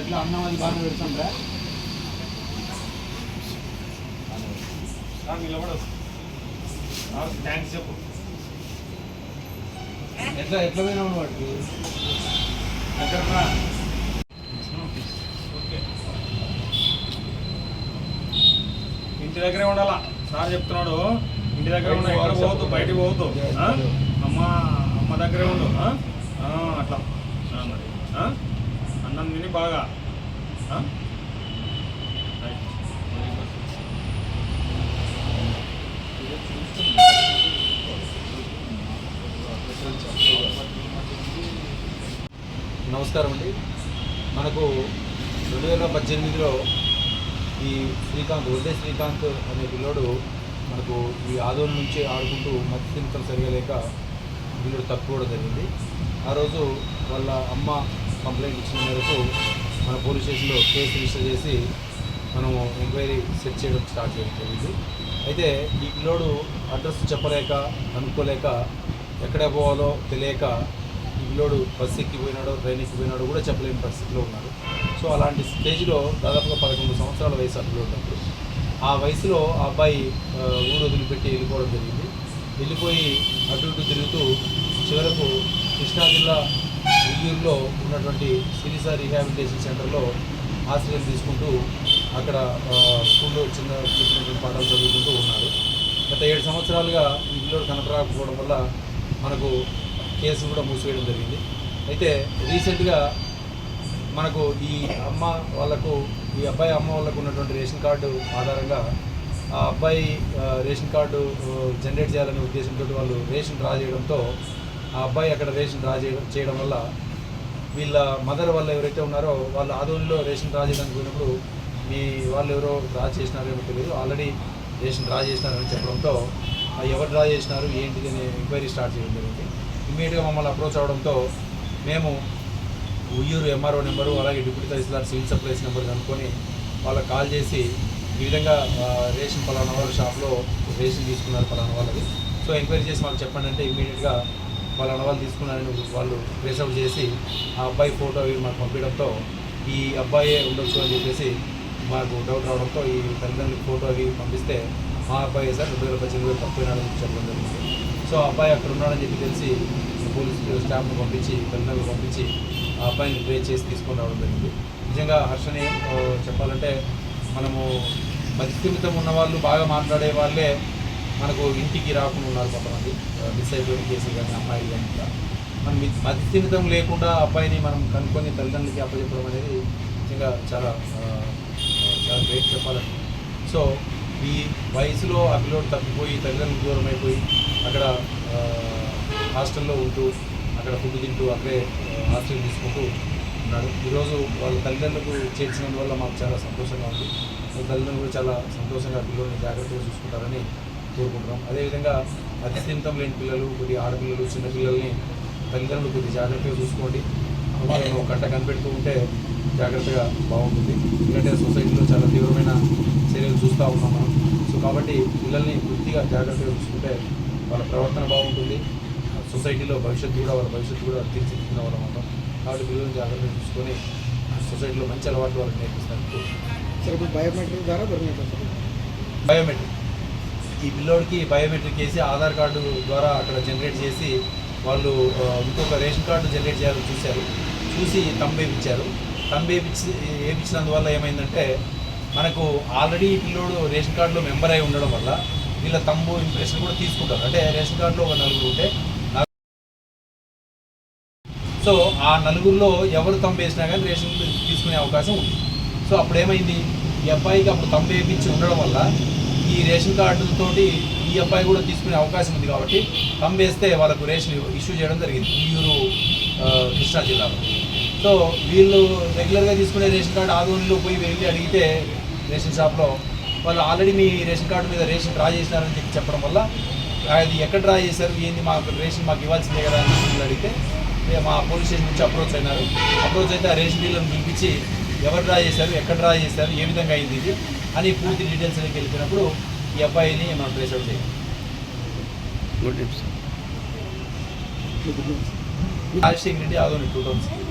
మంది బాగా పెడతాం రా. థ్యాంక్స్ చెప్పు. ఎట్లా ఎట్లా పోయినావు వాటికి ఎక్కడ ఇంటి దగ్గరే ఉండాలా? సార్ చెప్తున్నాడు. ఇంటి దగ్గర ఉండ ఎక్కడ పోవద్దు బయటికి పోవద్దు? అమ్మ అమ్మ దగ్గరే ఉండు ఆ? ఆ, అట్లా ఆ, మరి ఆ? అన్నం తిని బాగా ఆ? రైట్. Very good. నమస్కారం అండి. మనకు రెండు వేల పద్దెనిమిదిలో ఈ శ్రీకాంత్ వడ్డే శ్రీకాంత్ అనే పిల్లోడు మనకు ఈ ఆదోళన నుంచి ఆడుకుంటూ మత్స్య చింతలు సరిగా లేక తప్పుకోవడం జరిగింది. ఆ రోజు వాళ్ళ అమ్మ కంప్లైంట్ ఇచ్చిన మేరకు మన పోలీస్ స్టేషన్లో కేసు రిజిస్టర్ చేసి మనము ఎంక్వైరీ సెట్ చేయడం స్టార్ట్ చేయడం జరిగింది. అయితే ఈ పిల్లోడు అడ్రస్ చెప్పలేక అనుకోలేక ఎక్కడ పోవాలో తెలియక పిల్లోడు బస్సు ఎక్కిపోయినాడో ట్రైన్ ఎక్కిపోయినాడు కూడా చెప్పలేని పరిస్థితిలో ఉన్నారు. సో అలాంటి స్టేజ్లో దాదాపుగా పదకొండు సంవత్సరాల వయసు ఆ ఉన్నప్పుడు ఆ వయసులో ఆ అబ్బాయి ఊరు వదిలిపెట్టి వెళ్ళిపోవడం జరిగింది. వెళ్ళిపోయి అటు ఇటు తిరుగుతూ చివరకు కృష్ణా జిల్లా ఉయ్యూరులో ఉన్నటువంటి సిరిస రీహాబిలిటేషన్ సెంటర్లో ఆశ్రయం తీసుకుంటూ అక్కడ స్కూల్లో చిన్న చెప్పినటువంటి పాఠాలు చదువుకుంటూ ఉన్నారు. గత ఏడు సంవత్సరాలుగా ఈ పిల్లలు కనపరాకపోవడం వల్ల మనకు కేసు కూడా మూసివేయడం జరిగింది. అయితే రీసెంట్గా మనకు ఈ అమ్మ వాళ్ళకు ఈ అబ్బాయి అమ్మ వాళ్ళకు ఉన్నటువంటి రేషన్ కార్డు ఆధారంగా ఆ అబ్బాయి రేషన్ కార్డు జనరేట్ చేయాలనే ఉద్దేశంతో వాళ్ళు రేషన్ డ్రా చేయడంతో ఆ అబ్బాయి అక్కడ రేషన్ డ్రా చేయడం చేయడం వల్ల వీళ్ళ మదర్ వాళ్ళు ఎవరైతే ఉన్నారో వాళ్ళ ఆదోనిలో రేషన్ డ్రా చేయడానికి పోయినప్పుడు మీ వాళ్ళు ఎవరో డ్రా చేసినారేమో తెలియదు. ఆల్రెడీ రేషన్ డ్రా చేసినారని చెప్పడంతో ఆ ఎవరు డ్రా చేసినారు ఏంటిది అనే ఎంక్వైరీ స్టార్ట్ చేయడం జరిగింది. ఇమీడియట్గా మమ్మల్ని అప్రోచ్ అవడంతో మేము ఉయ్యూరు ఎంఆర్ఓ నెంబరు అలాగే deputy tahsildar civil supplies number కనుక్కొని వాళ్ళకి కాల్ చేసి ఈ విధంగా రేషన్ పలానా వాళ్ళ షాప్లో రేషన్ తీసుకున్నారు పలానా వాళ్ళది. సో ఎంక్వైరీ చేసి మాకు చెప్పండి అంటే ఇమీడియట్గా పలానా వాళ్ళు తీసుకున్నారని వాళ్ళు ట్రేస్ చేసి ఆ అబ్బాయి ఫోటో అవి మాకు పంపించడంతో ఈ అబ్బాయే ఉండొచ్చు అని చెప్పేసి మాకు డౌట్ రావడంతో ఈ తల్లిదండ్రులకి ఫోటో అవి పంపిస్తే మా అబ్బాయి సార్ రెండు వేల పద్దెనిమిది వేలు తప్పినాడని చెప్పడం జరిగింది. సో అబ్బాయి అక్కడ ఉన్నాడని చెప్పి తెలిసి పోలీస్ స్టాఫ్ను పంపించి తల్లిదండ్రులు పంపించి ఆ అబ్బాయిని ట్రేస్ చేసి తీసుకొని రావడం జరిగింది. నిజంగా హర్షని చెప్పాలంటే మనము మతిస్థిమితం ఉన్న వాళ్ళు బాగా మాట్లాడే వాళ్ళే మనకు ఇంటికి రాకుండా ఉన్నారు కొంతమంది. మిస్ అయిపోయిన కేసులు కానీ అమ్మాయిలు కానీ మనం మి- లేకుండా అబ్బాయిని మనం కనుక్కొని తల్లిదండ్రులకి అప్పచెప్పడం అనేది నిజంగా చాలా చాలా గ్రేట్ చెప్పాలంటే. సో ఈ వయసులో ఆ పిల్లోడు తప్పిపోయి తల్లిదండ్రులకు దూరం అయిపోయి అక్కడ హాస్టల్లో ఉంటూ అక్కడ ఫుడ్ తింటూ అక్కడే హాస్టల్ తీసుకుంటూ ఉన్నాడు ఈరోజు వాళ్ళ తల్లిదండ్రులకు చేర్చినందువల్ల మాకు చాలా సంతోషంగా ఉంది. తల్లిదండ్రులు కూడా చాలా సంతోషంగా పిల్లల్ని జాగ్రత్తగా చూసుకుంటారని కోరుకుంటున్నాం. అదేవిధంగా అత్యంతం లేని పిల్లలు కొద్దిగా ఆడపిల్లలు చిన్న పిల్లల్ని తల్లిదండ్రులు కొద్దిగా జాగ్రత్తగా చూసుకోండి. వాళ్ళని ఒక గంట కనిపెడుతూ ఉంటే జాగ్రత్తగా బాగుంటుంది. ఎందుకంటే సొసైటీ చూస్తూ ఉన్నాం మనం. సో కాబట్టి పిల్లల్ని పూర్తిగా జాగ్రత్తగా చూసుకుంటే వాళ్ళ ప్రవర్తన బాగుంటుంది. సొసైటీలో భవిష్యత్తు కూడా వాళ్ళ భవిష్యత్తు కూడా తీర్చిదిద్దిన వాళ్ళం ఉంటాం కాబట్టి పిల్లల్ని జాగ్రత్తగా చూసుకొని సొసైటీలో మంచి అలవాట్లు వాళ్ళకి నేర్పిస్తారు బయోమెట్రిక్ ద్వారా బయోమెట్రిక్. ఈ పిల్లోడికి బయోమెట్రిక్ వేసి ఆధార్ కార్డు ద్వారా అక్కడ జనరేట్ చేసి వాళ్ళు ఇంకొక రేషన్ కార్డు జనరేట్ చేయాలని చూశారు. చూసి తంబు వేయించారు తంబు వేయించి వేయించినందువల్ల ఏమైందంటే మనకు ఆల్రెడీ పిల్లోడు రేషన్ కార్డులో మెంబర్ అయి ఉండడం వల్ల వీళ్ళ తమ్ము ఇంప్రెషన్ కూడా తీసుకుంటారు. అంటే రేషన్ కార్డులో ఒక నలుగురు ఉంటే సో ఆ నలుగురిలో ఎవరు తంబు వేసినా కానీ రేషన్ తీసుకునే అవకాశం ఉంది. సో అప్పుడు ఏమైంది ఈ అబ్బాయికి అప్పుడు తంబు వేయించి ఉండడం వల్ల ఈ రేషన్ కార్డులతోటి ఈ అబ్బాయి కూడా తీసుకునే అవకాశం ఉంది కాబట్టి తంబు వేస్తే వాళ్ళకు రేషన్ ఇష్యూ చేయడం జరిగింది. ఉయ్యూరు కృష్ణా జిల్లాలో. సో వీళ్ళు రెగ్యులర్గా తీసుకునే రేషన్ కార్డు ఆదోనిలో పోయి వెళ్ళి అడిగితే రేషన్ షాప్లో వాళ్ళు ఆల్రెడీ మీ రేషన్ కార్డు మీద రేషన్ డ్రా చేసినారని చెప్పి చెప్పడం వల్ల అది ఎక్కడ డ్రా చేశారు ఏంది మాకు రేషన్ మాకు ఇవ్వాల్సిందే కదా అని వీళ్ళు అడిగితే మా పోలీస్ స్టేషన్ నుంచి అప్రోచ్ అయినారు. అప్రోచ్ అయితే ఆ రేషన్ డీలర్ని పిలిపించి ఎవరు డ్రా చేశారు ఎక్కడ డ్రా చేశారు ఏ విధంగా అయింది ఇది అని పూర్తి డీటెయిల్స్ అనేది వెళ్ళిపోయినప్పుడు ఈ అబ్బాయిని మనం ట్రేస్ అవుట్ చేయాలి. Rajasekhara Reddy Adoni two thousand